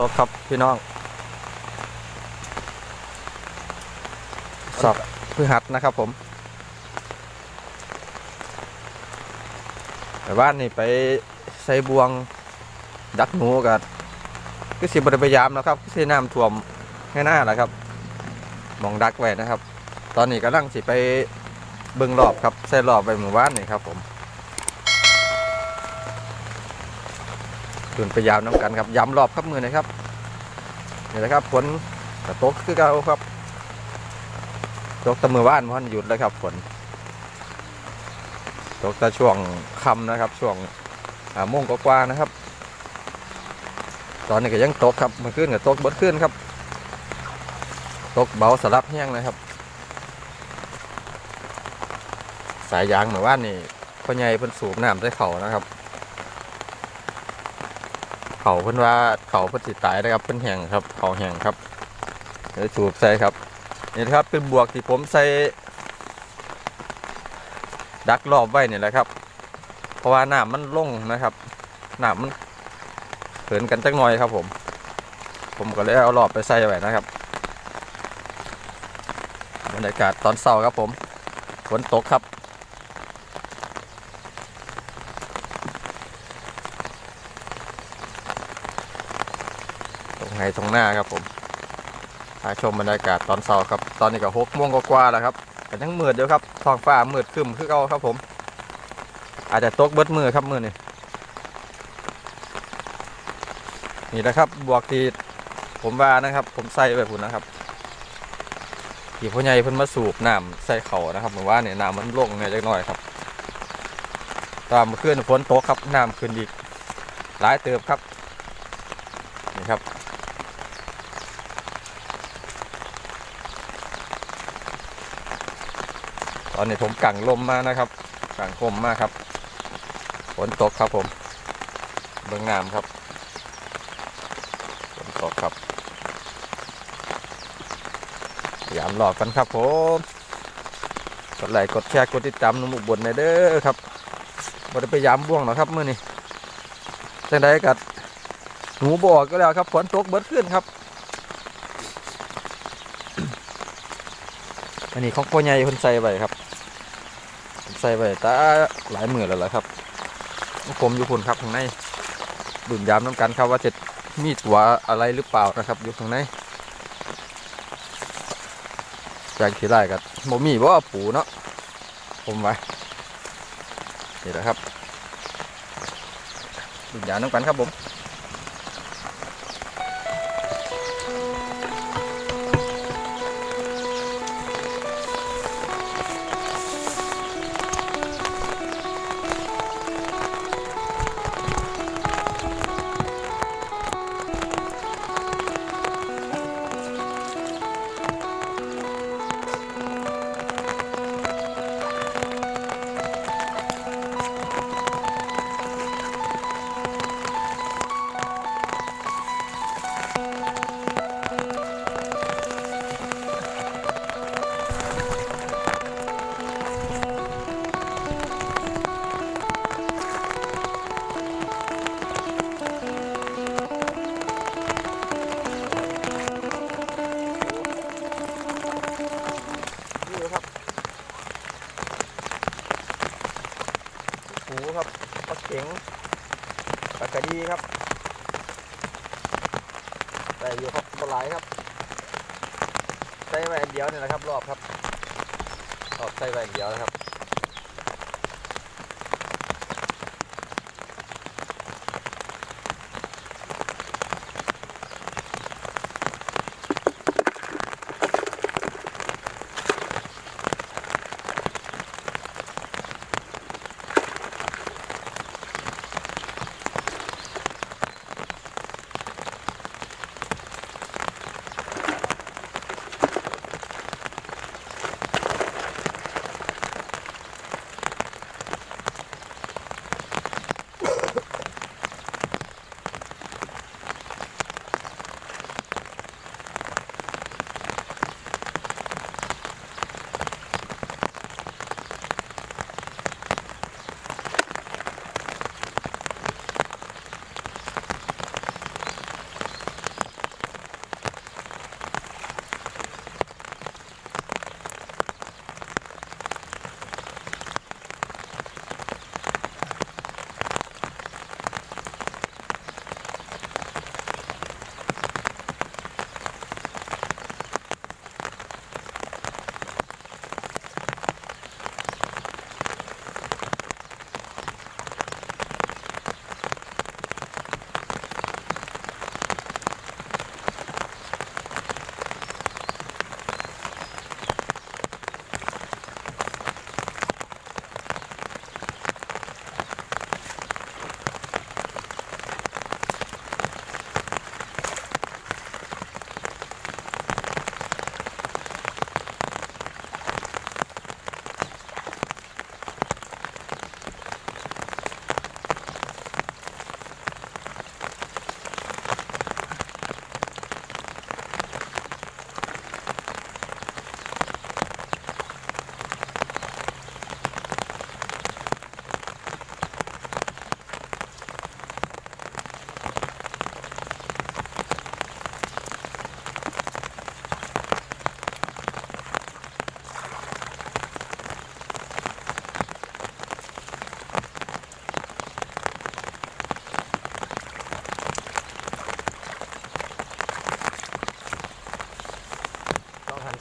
ต๊ะครับพี่น้องสอบพฤหัสนะครับผมแต่บ้านนี่ไปใส่บวงดักหนูกับก็สิบริพยายามนะครับก็สิน้ำท่วมแค่หน้าแหละครับมองดักไว้นะครับ ตอนนี้กำลังสิไปเบิ่งรอบครับใส่รอบไปหมู่บ้านนี่ครับผม ตุนไปยาวน้ำกันครับย้ำรอบครับมือนะครับนี่แหละครับฝนกระตกคือเก่าครับตกตะมือบ้านมันหยุดแล้วครับฝนตกแต่ช่วงค่ำนะครับ ช่วงอ่าโมงกว่านะครับ ตอนนี้ก็ยังตกครับมื่อคืนก็ตกบดขึ้นครับ ตกเบาสลับแห้งนะครับ สายยางเหมือนว่านี่พ่อใหญ่เพิ่นสูบน้ำใส่เข่านะครับ เขาเพิ่นว่าเขาเพิ่นสิตายนะครับเพิ่นแห้งครับเขาแห้งครับเดี๋ยวสูบใส่ครับนี่ครับเป็นบวกที่ผมใส่ดักรอบไว้นี่แหละครับ เพราะว่าน้ำมันลงนะครับน้ำมันเขินกันจักหน่อยครับผม ผมก็เลยเอารอบไปใส่ไว้นะครับบรรยากาศตอนเช้าครับผมฝนตกครับ งไฮตรงหน้าครับผมพาชมบรรยากาศตอนเช้าครับ ตอนนี้ก็หกโมงกว่าแล้วครับแต่ทั้งมืดเดียวครับท้องฟ้ามืดครึมคือเก่าครับผม อาจจะตกเบิดมือครับมือนี่นี่นะครับบวกที่ผมว่านะครับ ผมใส่ไปพุ่นนะครับที่พ่อใหญ่เพิ่นมาสูบน้ำใส่เขานะครับผมว่าเนี่ยน้ำมันลงเนี่ยจักหน่อยครับตามเมื่อนฝนตกครับน้ำขึ้นอีกหลายเติบครับนี่ครับ อนนี้ผมกังลมมานะครับกังคมมากครับฝนตกครับผมเบื้องน้ำครับฝนตกครับยามหลอกกันครับผมกดไลค์กดแชร์กดติดตามนุ่มอุบลในเด้อครับบ่ได้พยายามบ่วงหรอครับมื้อนี้จังไดกัดหนูบอกก็แล้วครับฝนตกเบิดขึ้นครับอันนี้ของพ่อใหญ่คนใส่ไว้ครับ ใส่ไว้ตาหลายหมื่นแล้วล่ะครับผมอยู่พุ่นครับข้างในดุนยามน้ำกันครับว่าจะมีตัวอะไรหรือเปล่านะครับ อยู่ข้างในจากที่ไรกับโมมีบ่ว่าปูเนาะผมไว้นี่แหละครับดุนยามน้ำกันครับผม หูครับปลาเข็งปลากระดีครับใส่อยู่ครับปลาไหลครับใส่ไว้เดียวนี่แหละครับ รอบครับรอบใส่ไว้เดียวนะครับ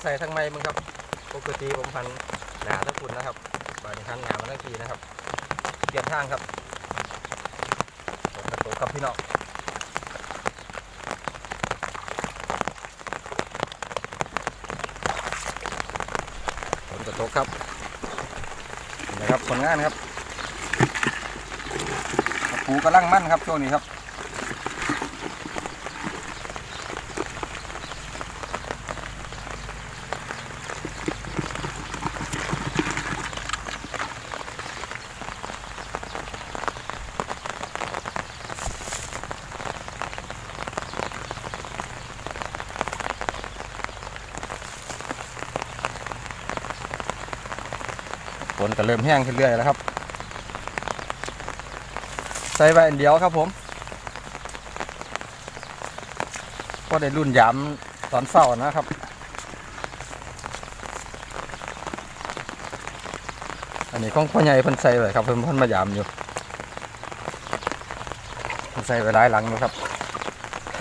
ใส่ทั้งไม้มึงครับ ปกติผมพันหนาทั้งคุณนะครับบานี้พันหนามาทั้งทีนะครับเปลี่ยนทางครับฝนกระตกครับพี่น้องฝนกระตกครับนะครับผลงานครับปูกำลังมั่นครับช่วงนี้ครับ นก็เริ่มแห้งขึ้นเรื่อยแล้วครับ ใส่ไว้อันเดียวครับผมก็ได้รุ่นยามตอนเศร้านะครับอันนี้ของพ่อใหญ่พิ่นใส่ไว้ครับเพิ่นพิ่นมายามอยู่พิ่นใส่ไว้หลายหลังอยู่ครับ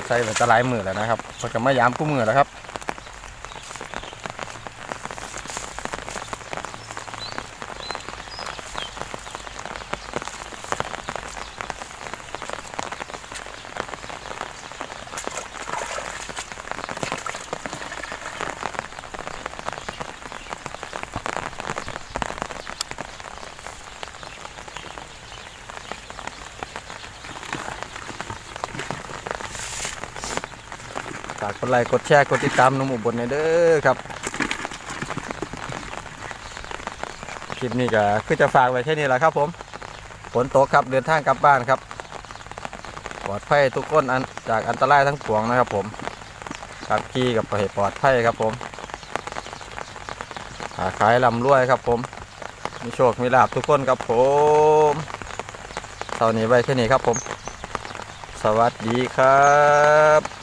ใส่ไว้จะหลายมือแล้วนะครับเพิ่นก็มายามกู้มือแล้วครับ ฝากกดไลค์กดแชร์กดติดตามนุ่มอุบลหน่ยเด้อครับ คลิปนี้ก็คือจะฝากไว้แค่นี้แหละครับผมฝนตกครับเดินทางกลับบ้านครับ ปลอดภัยทุกคนอันจากอันตรายทั้งปวงนะครับผมขับขี่กับให้ปลอดภัยครับผมขาขายลำรวยครับผม มีโชคมีลาบทุกคนครับผมเท่านี้ไว้แค่นี้ครับผม สวัสดีครับ